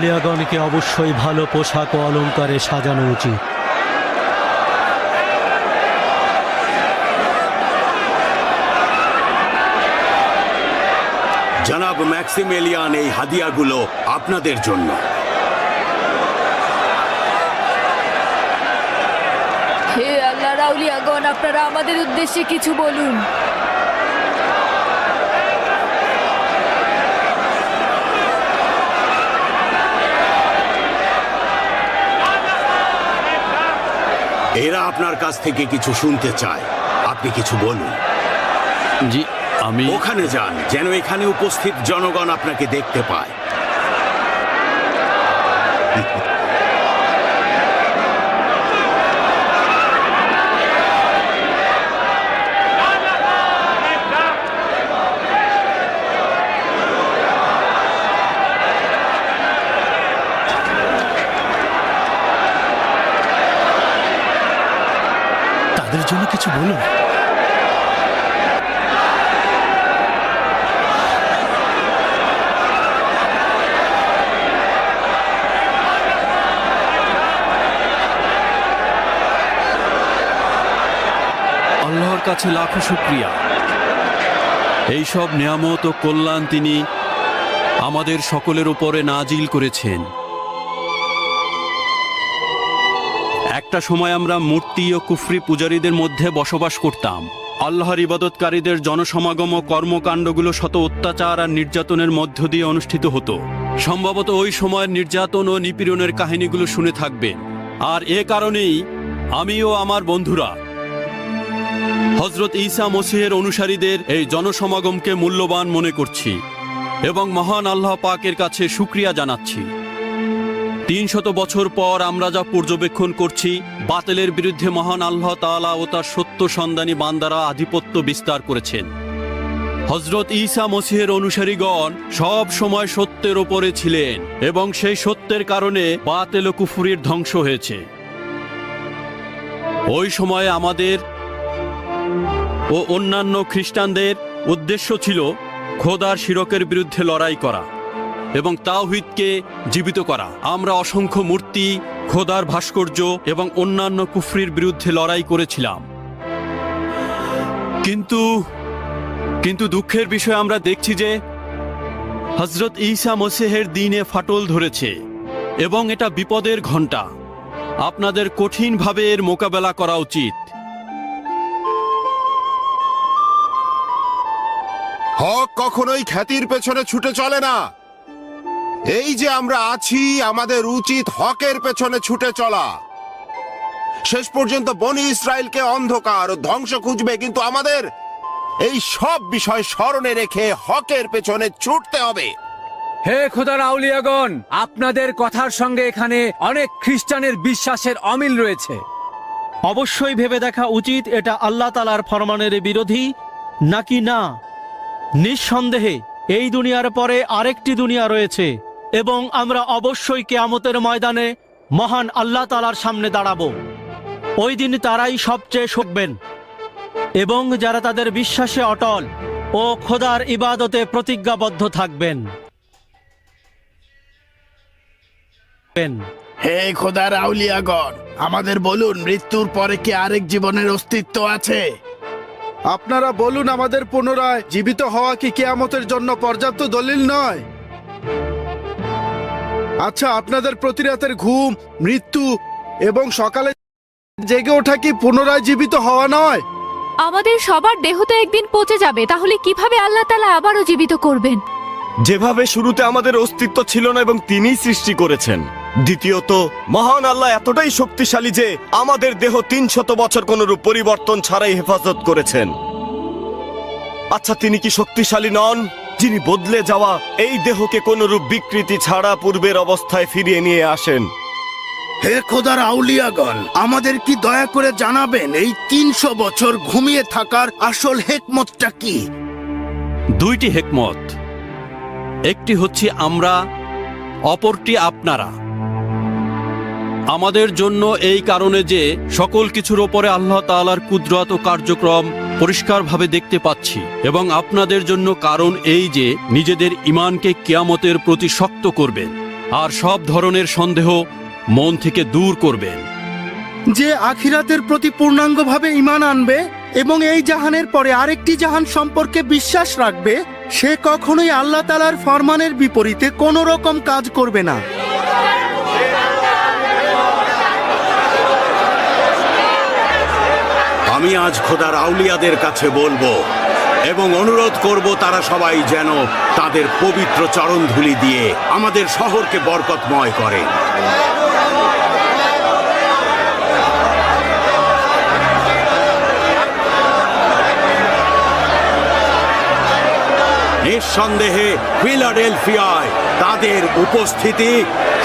আউলিয়াগণকে অবশ্যই ভালো পোশাক ও অলঙ্কারে সাজানো উচিত। জনাব ম্যাক্সিমেলিয়ান এই হাদিয়াগুলো আপনাদের জন্য। হে আল্লাহ রাউলিয়াগণ আপনারা আমাদের উদ্দেশ্যে কিছু বলুন। এরা আপনার কাছ থেকে কিছু শুনতে চায়। আপনি কিছু বলুন। জি আমি ওখানে যান যেন এখানে উপস্থিত জনগণ আপনাকে দেখতে পায় তাদের জন্য কিছু বলুন আল্লাহর কাছে লাখো শুক্রিয়া। এইসব নিয়ামত ও কল্যাণ তিনি আমাদের সকলের উপরে নাজিল করেছেন। একটা সময় আমরা মূর্তি ও কুফরি পূজারীদের মধ্যে বসবাস করতাম। আল্লাহর ইবাদতকারীদের জনসমাগম ও কর্মকাণ্ডগুলো শত অত্যাচার আর নির্যাতনের মধ্য দিয়ে অনুষ্ঠিত হতো। সম্ভবত ওই সময়ের নির্যাতন ও নিপীড়নের কাহিনীগুলো শুনে থাকবেন। আর এ কারণেই আমি ও আমার বন্ধুরা হজরত ঈসা মসিহের অনুসারীদের এই জনসমাগমকে মূল্যবান মনে করছি এবং মহান আল্লাহ পাকের কাছে সুক্রিয়া জানাচ্ছি। তিন শত বছর পর আমরা যা পর্যবেক্ষণ করছি, বাতেলের বিরুদ্ধে মহান আল্লাহ তাআলা ও তার সত্য সন্ধানী বান্দারা আধিপত্য বিস্তার করেছেন। হজরত ঈসা মসিহের অনুসারীগণ সব সময় সত্যের ওপরে ছিলেন এবং সেই সত্যের কারণে বাতেল কুফুরির ধ্বংস হয়েছে। ওই সময়ে আমাদের ও অন্যান্য খ্রিস্টানদের উদ্দেশ্য ছিল খোদার শিরকের বিরুদ্ধে লড়াই করা। এবং তাওহিদকে জীবিত করা। আমরা অসংখ্য মূর্তি, খোদার ভাস্কর্য এবং অন্যান্য কুফরির বিরুদ্ধে লড়াই করেছিলাম। কিন্তু কিন্তু দুঃখের বিষয় আমরা দেখছি যে হজরত ঈসা মসিহের দিনে ফাটল ধরেছে এবং এটা বিপদের ঘণ্টা। আপনাদের কঠিনভাবে এর মোকাবেলা করা উচিত। হক কখনোই খ্যাতির পেছনে ছুটে চলে না। এই যে আমরা আছি আমাদের উচিত হকের পেছনে ছুটে চলা। শেষ পর্যন্ত বনি ইসরায়েলকে অন্ধকার ও ধ্বংস খুঁজবে কিন্তু আমাদের এই সব বিষয় স্মরণে রেখে হকের পেছনে ছুটতে হবে। হে খোদার আউলিয়াগণ আপনাদের কথার সঙ্গে এখানে অনেক খ্রিস্টানের বিশ্বাসের অমিল রয়েছে। অবশ্যই ভেবে দেখা উচিত এটা আল্লাহ তালার ফরমানের বিরোধী নাকি না? নিঃসন্দেহে এই দুনিয়ার পরে আরেকটি দুনিয়া রয়েছে। এবং আমরা অবশ্যই কেয়ামতের ময়দানে মহান আল্লাহ তালার সামনে দাঁড়াবো। ওই দিন তারাই সবচেয়ে শোকবেন এবং যারা তাদের বিশ্বাসে অটল ও খোদার ইবাদতে প্রতিজ্ঞাবদ্ধ থাকবেন। হে খোদার আউলিয়াগণ আমাদের বলুন মৃত্যুর পরে কি আরেক জীবনের অস্তিত্ব আছে? আপনারা বলুন আমাদের পুনরায় জীবিত হওয়া কি কেয়ামতের জন্য পর্যাপ্ত দলিল নয়? আচ্ছা আপনাদের প্রতি রাতের ঘুম মৃত্যু এবং সকালে জেগে ওঠা কি পুনরায় জীবিত হওয়া নয়? আমাদের সবার দেহ তো একদিন পচে যাবে তাহলে কীভাবে আল্লাহ তালা আবারও জীবিত করবেন? যেভাবে শুরুতে আমাদের অস্তিত্ব ছিল না এবং তিনিই সৃষ্টি করেছেন দ্বিতীয়ত মহান আল্লাহ এতটাই শক্তিশালী যে আমাদের দেহ তিন শত বছর কোনরূপ পরিবর্তন ছাড়াই হেফাজত করেছেন। আচ্ছা তিনি কি শক্তিশালী নন? যিনি বদলে যাওয়া এই দেহকে কোনরূপ বিকৃতি ছাড়া পূর্বের অবস্থায় ফিরিয়ে নিয়ে আসেন। হে খোদার আউলিয়াগণ আমাদের কি দয়া করে জানাবেন এই তিনশো বছর ঘুমিয়ে থাকার আসল হেকমতটা কি? দুইটি হেকমত। একটি হচ্ছে আমরা অপরটি আপনারা। আমাদের জন্য এই কারণে যে সকল কিছুর ওপরে আল্লাহ তাআলার কুদরত ও কার্যক্রম পরিষ্কারভাবে দেখতে পাচ্ছি এবং আপনাদের জন্য কারণ এই যে নিজেদের ইমানকে কিয়ামতের প্রতি শক্ত করবেন আর সব ধরনের সন্দেহ মন থেকে দূর করবেন। যে আখিরাতের প্রতি পূর্ণাঙ্গভাবে ইমান আনবে এবং এই জাহানের পরে আরেকটি জাহান সম্পর্কে বিশ্বাস রাখবে, সে কখনোই আল্লাহ তালার ফরমানের বিপরীতে কোনো রকম কাজ করবে না। আমি আজ খোদার আউলিয়াদের কাছে বলব এবং অনুরোধ করব তারা সবাই যেন তাদের পবিত্র চরণধুলি দিয়ে আমাদের শহরকে বরকতময় করে। নিঃসন্দেহে ফিলাডেলফিয়ায় তাদের উপস্থিতি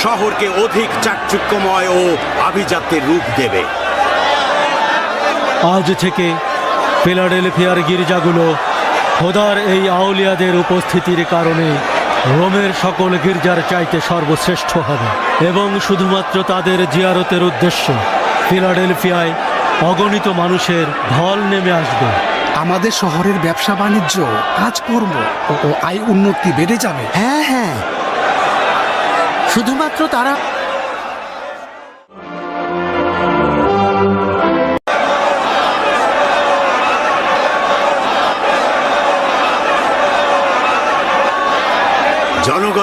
শহরকে অধিক চাকচুক্যময় ও আভিজাত্যের রূপ দেবে। আজ থেকে ফিলাডেলফিয়ার গির্জাগুলো খোদার এই আউলিয়াদের উপস্থিতির কারণে রোমের সকল গির্জার চাইতে সর্বশ্রেষ্ঠ হবে। এবং শুধুমাত্র তাদের জিয়ারতের উদ্দেশ্যে ফিলাডেলফিয়ায় অগণিত মানুষের ঢল নেমে আসবে। আমাদের শহরের ব্যবসা বাণিজ্য কাজকর্ম ও ও আয় উন্নতি বেড়ে যাবে। হ্যাঁ হ্যাঁ। শুধুমাত্র তারা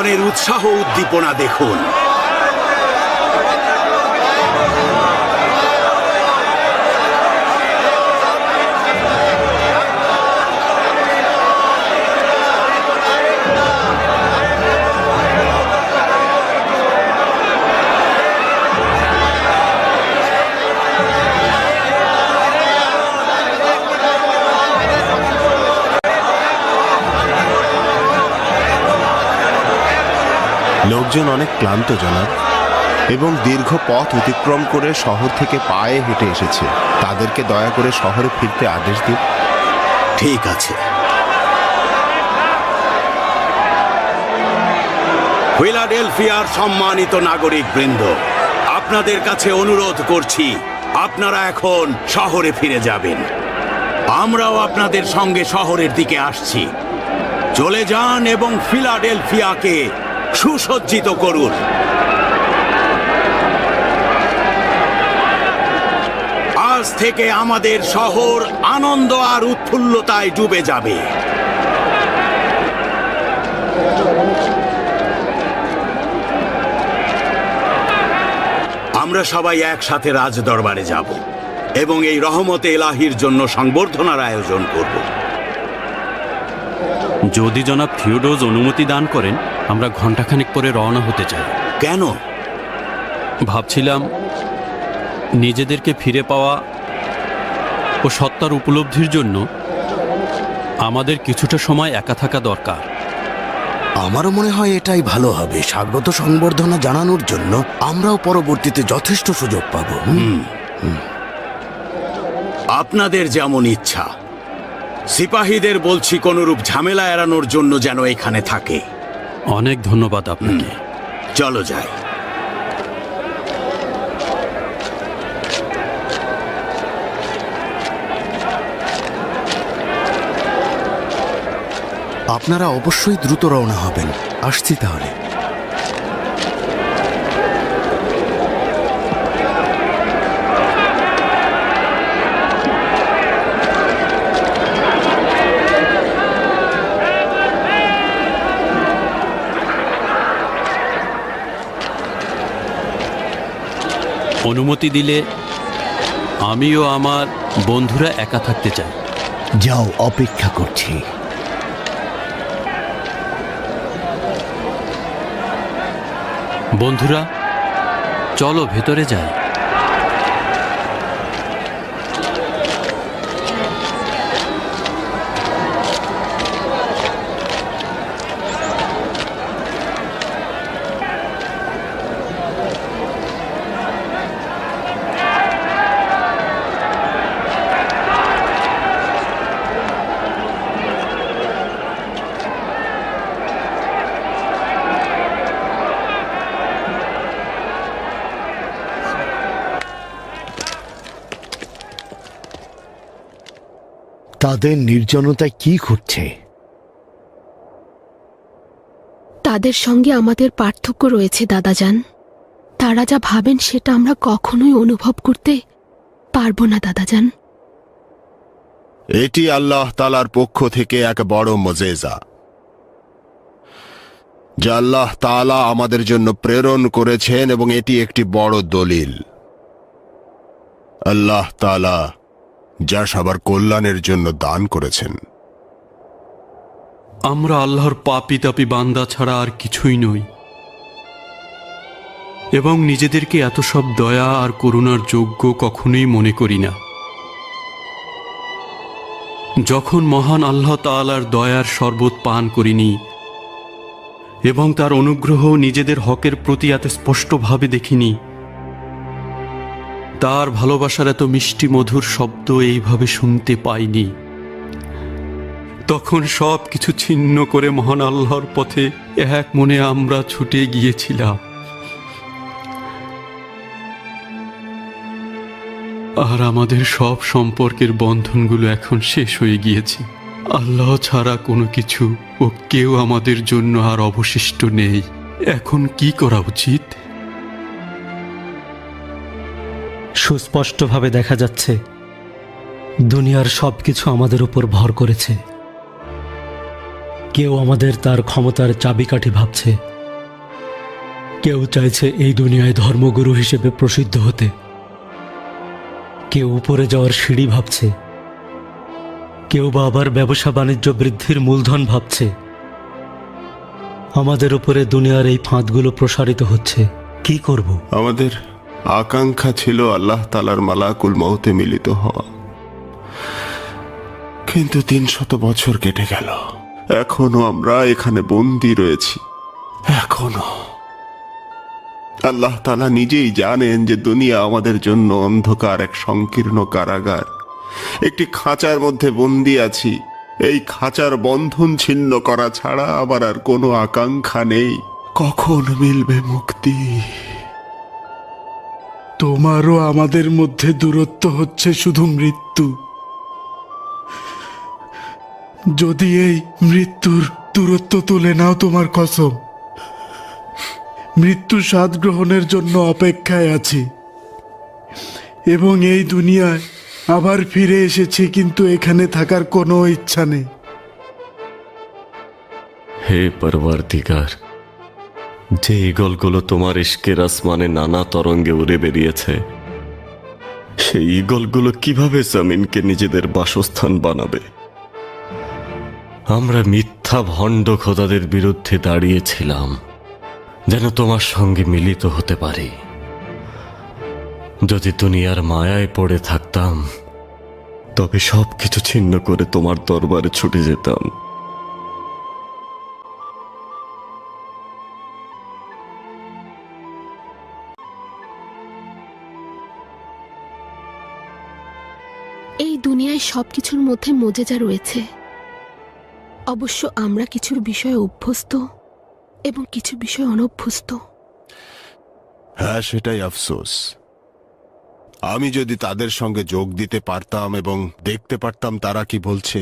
জনগণের উৎসাহ উদ্দীপনা দেখুন। লোকজন অনেক ক্লান্ত জনাব এবং দীর্ঘ পথ অতিক্রম করে শহর থেকে পায়ে হেঁটে এসেছে। তাদেরকে দয়া করে শহরে ফিরতে আদেশ দিন। ঠিক আছে। ফিলাডেলফিয়ার সম্মানিত নাগরিক বৃন্দ আপনাদের কাছে অনুরোধ করছি, আপনারা এখন শহরে ফিরে যাবেন। আমরাও আপনাদের সঙ্গে শহরের দিকে আসছি। চলে যান এবং ফিলাডেলফিয়াকে সুসজ্জিত করুন। আজ থেকে আমাদের শহর আনন্দ আর উৎফুল্লতায় ডুবে যাবে। আমরা সবাই একসাথে রাজ দরবারে যাব এবং এই রহমতে এলাহির জন্য সংবর্ধনার আয়োজন করব। যদি জনাব থিওডোজ অনুমতি দান করেন আমরা ঘন্টাখানিক পরে রওনা হতে চাই। কেন? ভাবছিলাম নিজেদেরকে ফিরে পাওয়া ও সত্তার উপলব্ধির জন্য আমাদের কিছুটা সময় একা থাকা দরকার। আমারও মনে হয় এটাই ভালো হবে। স্বাগত সংবর্ধনা জানানোর জন্য আমরাও পরবর্তীতে যথেষ্ট সুযোগ পাবো। আপনাদের যেমন ইচ্ছা। সিপাহীদের বলছি কোনরূপ ঝামেলা এড়ানোর জন্য যেন এখানে থাকে। অনেক ধন্যবাদ আপনাকে। চলো যাই। আপনারা অবশ্যই দ্রুত রওনা হবেন। আসছি তাহলে। অনুমতি দিলে আমিও আমার বন্ধুরা একা থাকতে চাই। যাও অপেক্ষা করছি। বন্ধুরা চলো ভেতরে যাই। তাদের নির্জনতায় কি ঘটছে? তাদের সঙ্গে আমাদের পার্থক্য রয়েছে দাদাজান। তারা যা ভাবেন সেটা আমরা কখনোই অনুভব করতে পারব না দাদাজান। এটি আল্লাহ তালার পক্ষ থেকে এক বড় মজেজা যা আল্লাহ তালা আমাদের জন্য প্রেরণ করেছেন এবং এটি একটি বড় দলিল। আল্লাহ তালা যা সবার কল্যাণের জন্য দান করেছেন। আমরা আল্লাহর পাপি তাপি বান্দা ছাড়া আর কিছুই নই। এবং নিজেদেরকে এত সব দয়া আর করুণার যোগ্য কখনোই মনে করি না। যখন মহান আল্লাহ তাআলার দয়ার শরবত পান করিনি এবং তার অনুগ্রহ নিজেদের হকের প্রতি এত স্পষ্টভাবে দেখিনি তার ভালোবাসার এত মিষ্টি মধুর শব্দ এইভাবে শুনতে পাইনি। তখন সব কিছু ছিন্ন করে মহান আল্লাহর পথে এক মনে আমরা ছুটে গিয়েছিলাম। আর আমাদের সব সম্পর্কের বন্ধনগুলো এখন শেষ হয়ে গিয়েছে। আল্লাহ ছাড়া কোনো কিছু ও কেউ আমাদের জন্য আর অবশিষ্ট নেই। এখন কি করা উচিত? সুস্পষ্টভাবে দেখা যাচ্ছে, দুনিয়ার সব কিছু আমাদের উপর ভর করেছে। কেউ আমাদের তার ক্ষমতার চাবিকাঠি ভাবছে। কেউ চাইছে এই দুনিয়ায় ধর্মগুরু হিসেবে প্রসিদ্ধ হতে। কেউ উপরে যাওয়ার সিঁড়ি ভাবছে। কেউ বা আবার ব্যবসা বাণিজ্য বৃদ্ধির মূলধন ভাবছে। আমাদের উপরে দুনিয়ার এই ফাঁদগুলো প্রসারিত হচ্ছে। কি করব? আমাদের আকাঙ্ক্ষা ছিল আল্লাহ তালার মালাকুল মৌতে মিলিত হওয়া। কিন্তু তিন শত বছর কেটে গেল। এখনও আমরা এখানে বন্দি রয়েছি। এখনও। আল্লাহ তালা নিজেই জানেন যে দুনিয়া আমাদের জন্য অন্ধকার, এক সংকীর্ণ কারাগার। একটি খাঁচার মধ্যে বন্দি আছি। এই খাঁচার বন্ধন ছিন্ন করা ছাড়া আবার আর কোনো আকাঙ্ক্ষা নেই। কখন মিলবে মুক্তি? তোমারও আমাদের মধ্যে দূরত্ব হচ্ছে শুধু মৃত্যু। যদি এই মৃত্যুর দূরত্ব তুলে নাও তোমার কসম, মৃত্যু স্বাদ গ্রহণের জন্য অপেক্ষায় আছি। এবং এই দুনিয়ায় আবার ফিরে এসেছি, কিন্তু এখানে থাকার কোনো ইচ্ছা নেই। হে পরবর্তীকার যে ইগলগুলো তোমার ইস্কের আসমানে নানা তরঙ্গে উড়ে বেরিয়েছে, সেই ইগলগুলো কীভাবে জামিনকে নিজেদের বাসস্থান বানাবে? আমরা মিথ্যা ভণ্ড খোদাদের বিরুদ্ধে দাঁড়িয়েছিলাম, যেন তোমার সঙ্গে মিলিত হতে পারি। যদি দুনিয়ার মায়ায় পড়ে থাকতাম, তবে সব কিছু ছিন্ন করে তোমার দরবারে ছুটে যেতাম। এই দুনিয়ায় সবকিছুর মধ্যে মজেজা রয়েছে। অবশ্য আমরা কিছুর বিষয়ে অভ্যস্ত এবং কিছু বিষয় অনভ্যস্ত। হ্যাঁ সেটাই আফসোস। আমি যদি তাদের সঙ্গে যোগ দিতে পারতাম এবং দেখতে পারতাম তারা কি বলছে।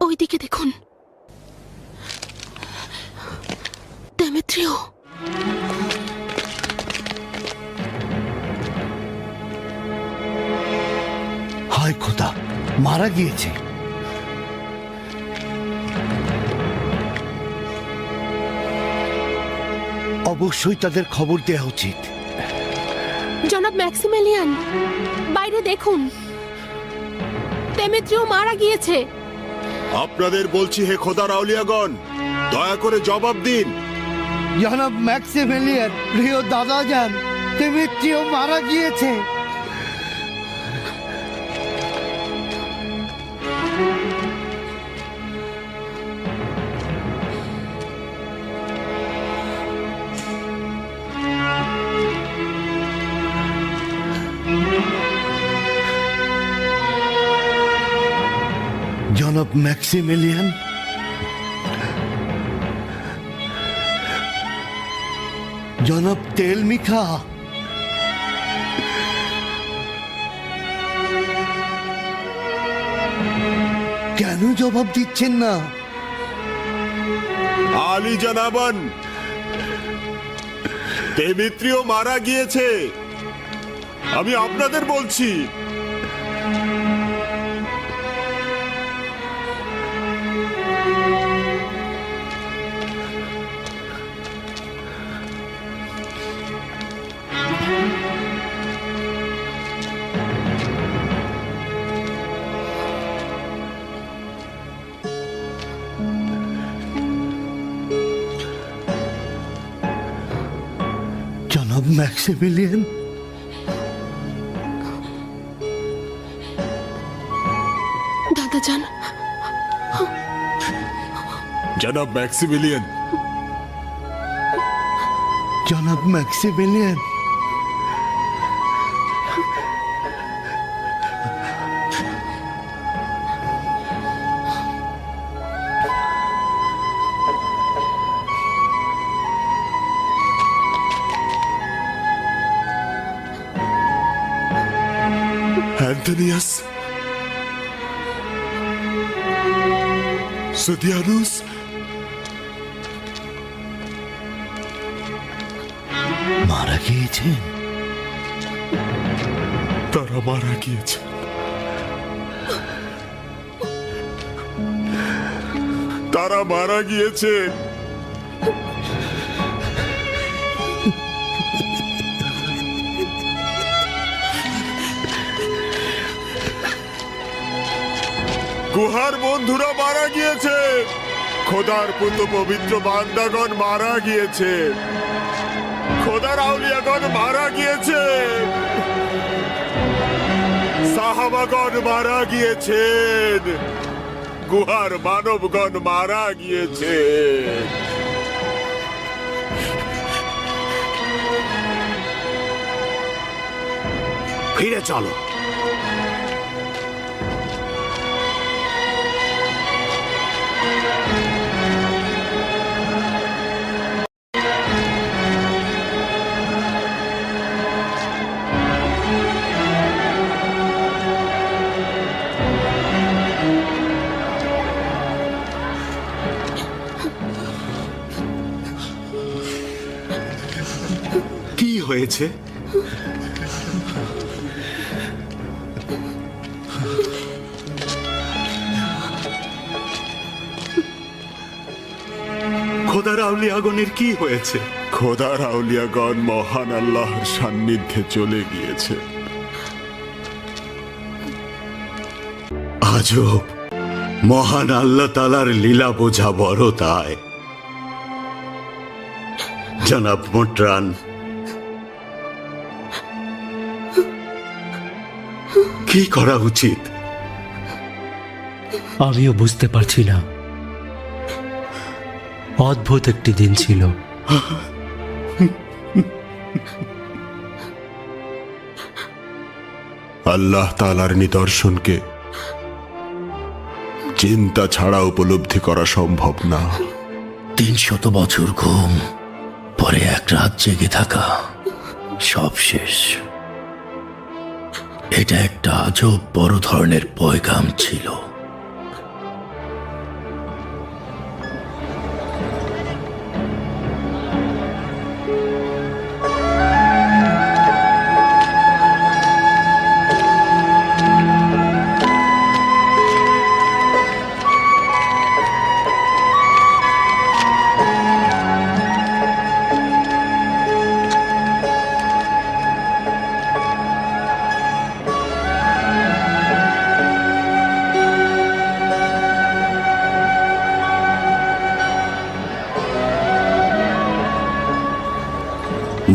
ওইদিকে দেখুন। দেমেত্রিও হায় খোদা মারা গিয়েছে। অবশ্যই তাদের খবর দেওয়া উচিত। জনাব ম্যাক্সিমেলিয়ান বাইরে দেখুন। দেমেত্রিও মারা গিয়েছে। আপনাদের বলছি হে খোদা রাউলিয়াগণ দয়া করে জবাব দিন। জনাব ম্যাক্সিমেলিয়ান প্রিয় দাদা যান দেমিত্রিও মারা গিয়েছে। ম্যাক্সিমেলিয়ান জনাব তেলমিখা কেন জবাব দিচ্ছেন না আলী জানাবান দেমিত্রিও মারা গিয়েছে আমি আপনাদের বলছি জনাব ম্যাক্সিমিলিয়ান দাদা যান জনাব ম্যাক্সিমিলিয়ান জনাব সুদিয়ানুস মারা গিয়েছেন? তারা মারা গিয়েছে তারা মারা গিয়েছে গুহার বন্ধুরা মারা গিয়েছে খোদার পুত পবিত্র বান্দাগণ মারা গিয়েছে। খোদার আউলিয়াগণ মারা গিয়েছে। সাহাবাগণ মারা গিয়েছেন গুহার মানবগণ মারা গিয়েছে। ফিরে চলো। হয়েছে? খোদার আউলি আগুনের কি হয়েছে? খোদার আউলিয়াগণ মহান আল্লাহর সান্নিধ্যে চলে গিয়েছে। আজব! মহান আল্লাহ তালার লীলা বোঝা বড় তাই জনাব মোটরান কি করা উচিত? আমিও বুঝতে পারছি না। অদ্ভুত একটি দিন ছিল। আল্লাহ তালার নিদর্শনকে চিন্তা ছাড়া উপলব্ধি করা সম্ভব না। তিনশত বছর ঘুম পরে এক রাত জেগে থাকা সব শেষ। এটা একটা আজব বড় ধরনের পয়গাম ছিল।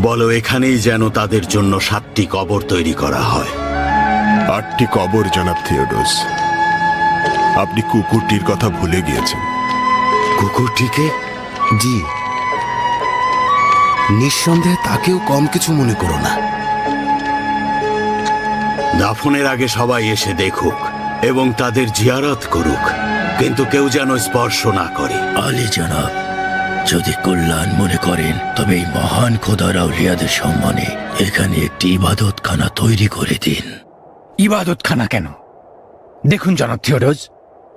বলো এখানেই যেন তাদের জন্য সাতটি কবর তৈরি করা হয়। আটটি কবর জনাব থিওডোস। আপনি কুকুরটির কথা ভুলে গিয়েছেন। কুকুরটিকে? জি। নিঃসন্দেহে তাকেও কম কিছু মনে করো না। দাফনের আগে সবাই এসে দেখুক এবং তাদের জিয়ারত করুক কিন্তু কেউ যেন স্পর্শ না করে। আলী জনাব যদি কল্যাণ মনে করেন তবে এই মহান খোদার আউলিয়াদের সম্মানে এখানে একটি ইবাদতখানা তৈরি করে দিন। ইবাদতখানা কেন? দেখুন জনাব থিওডোজ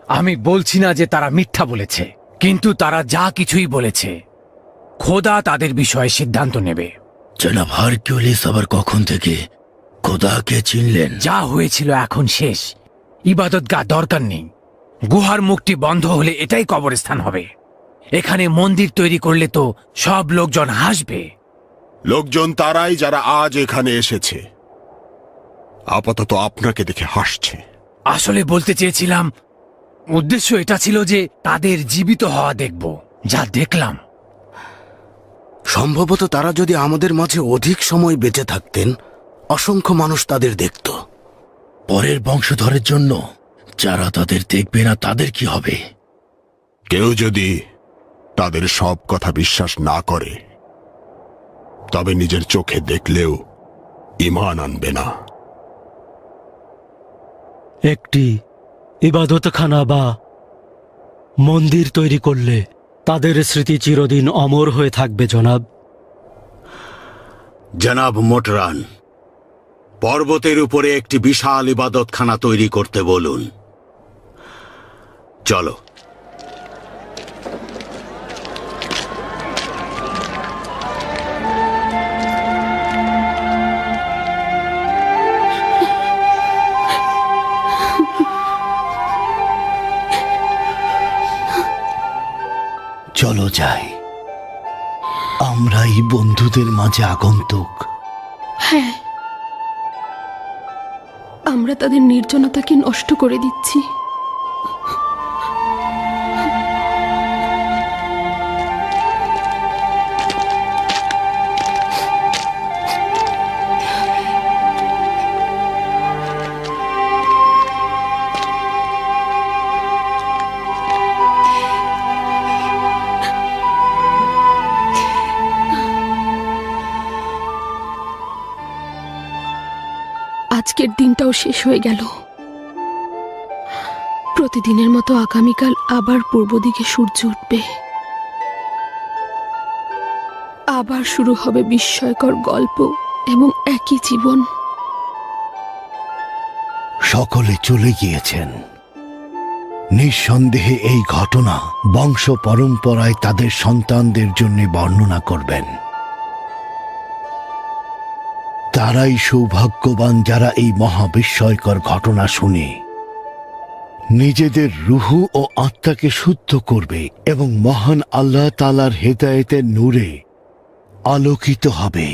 আমি বলছি না যে তারা মিথ্যা বলেছে কিন্তু তারা যা কিছুই বলেছে খোদা তাদের বিষয়ে সিদ্ধান্ত নেবে। জনাব হারকিউলিস আবার কখন থেকে খোদাকে চিনলেন? যা হয়েছিল এখন শেষ। ইবাদত গা দরকার নেই। গুহার মুখটি বন্ধ হলে এটাই কবরস্থান হবে। এখানে মন্দির তৈরি করলে তো সব লোকজন হাসবে। লোকজন তারাই যারা আজ এখানে এসেছে। আপাতত আপনাকে দেখে হাসছে। আসলে বলতে চেয়েছিলাম উদ্দেশ্য এটা ছিল যে তাদের জীবিত হওয়া দেখব যা দেখলাম। সম্ভবত তারা যদি আমাদের মাঝে অধিক সময় বেঁচে থাকতেন অসংখ্য মানুষ তাদের দেখত। পরের বংশধরের জন্য যারা তাদের দেখবে না তাদের কি হবে? কেউ যদি তাদের সব কথা বিশ্বাস না করে। তবে নিজের চোখে দেখলেও ইমান আনবে না। একটি ইবাদতখানা বা মন্দির তৈরি করলে তাদের স্মৃতি চিরদিন অমর হয়ে থাকবে জনাব। জনাব মোটরান পর্বতের উপরে একটি বিশাল ইবাদতখানা তৈরি করতে বলুন। চলো। চলো আমরা আমরাই বন্ধুদের মাঝে আগন্তুক। হ্যাঁ। আমরা তাদের নির্জনতাকে নষ্ট করে দিচ্ছি। শেষ হয়ে গেল। প্রতিদিনের মতো আগামীকাল আবার পূর্ব দিকে সূর্য উঠবে। আবার শুরু হবে বিস্ময়কর গল্প এবং একই জীবন। সকলে চলে গিয়েছেন। নিঃসন্দেহে এই ঘটনা বংশ পরম্পরায় তাদের সন্তানদের জন্য বর্ণনা করবেন। তারাই সৌভাগ্যবান যারা এই মহাবিস্ময়কর ঘটনা শুনে। নিজেদের রুহু ও আত্মাকে শুদ্ধ করবে এবং মহান আল্লাহ তালার হেদায়েতের নূরে আলোকিত হবে।